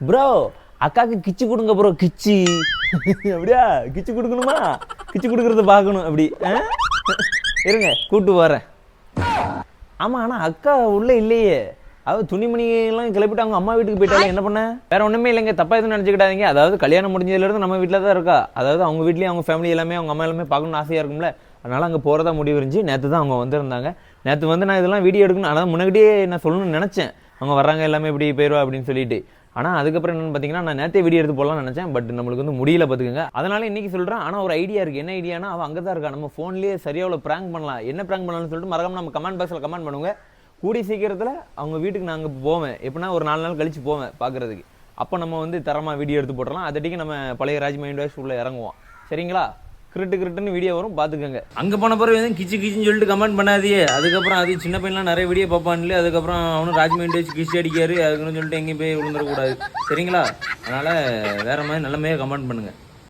Bro அக்காவுக்கு கிச்சு கொடுங்க bro கிச்சு. அப்படியா? கிச்சு கொடுக்கணுமா? கிச்சு கொடுக்கறத பார்க்கணும் அப்படி. இருங்க கூட்டு வரேன். ஆமா ஆனா அக்கா உள்ள இல்லையே. அவ துணிமணியெல்லாம் கிளப்பிட்டு அவங்க அம்மா வீட்டுக்கு போயிட்டாலும் என்ன பண்ண? வேற ஒண்ணுமே இல்லைங்க தப்பா எதுவும் நினச்சிக்கிட்டாதீங்க அதாவது கல்யாணம் முடிஞ்சதுல இருந்து நம்ம வீட்டில் தான் இருக்கா. அதாவது அவங்க வீட்லயும் அவங்க ஃபேமிலி எல்லாமே அவங்க அம்மா எல்லாமே பார்க்கணும்னு ஆசையாக இருக்கும்ல. அதனால அங்க போறதா முடிவு இருந்துச்சு. நேத்து தான் அவங்க வந்திருந்தாங்க. நேத்து வந்து நான் இதெல்லாம் வீடியோ எடுக்கணும். அதான் முன்னாடியே நான் சொல்லணும்னு நினைச்சேன். அவங்க வர்றாங்க எல்லாமே இப்படி போயிடுவா அப்படின்னு சொல்லிட்டு. ஆனால் அதுக்கப்புறம் என்னென்னு பார்த்தீங்கன்னா நான் நேத்தே வீடியோ எடுத்து போடலாம்னு நினச்சேன். பட் நம்மளுக்கு வந்து முடியல பார்த்துக்கங்க அதனால் இன்றைக்கி சொல்கிறேன் ஆனால் ஒரு ஐடியா இருக்குது என்ன ஐடியானா அவன் அங்கே தான் இருக்கா. நம்ம ஃபோன்லேயே சரியா அவ்வளோ ப்ராங்க் பண்ணலாம். என்ன ப்ராங்க் பண்ணலாம்னு சொல்லிட்டு மறக்காம நம்ம கமெண்ட் பாக்ஸில் கமெண்ட் பண்ணுங்க. கூடி சீக்கிரத்தில் அவங்க வீட்டுக்கு நான் அங்கே போவேன். எப்படின்னா ஒரு நாலு நாள் கழித்து போவேன் பார்க்கறதுக்கு அப்போ நம்ம வந்து தரமாக வீடியோ எடுத்து போட்டுடலாம். அதட்டிக்கு நம்ம பழைய ராஜ் மைண்ட் வாய்ஸ் இறங்குவோம். சரிங்களா? கிரிட்டு கிரிட்டுன்னு வீடியோ வரும் பார்த்துக்கோங்க. அங்கே போன பிறகு எதுவும் கிச்சு கிச்சின்னு சொல்லிட்டு கமெண்ட் பண்ணாதே அதுக்கப்புறம் அது சின்ன பையன்லாம் நிறைய வீடியோ பார்ப்பான்ல அதுக்கப்புறம் அவனும் ராஜ் வச்சு கிச்சு அடிக்காரு அதுக்குன்னு சொல்லிட்டு எங்கேயும் போய் விழுந்துடக்கூடாது. சரிங்களா? அதனால் வேறு மாதிரி நல்லமையாக கமெண்ட் பண்ணுங்கள்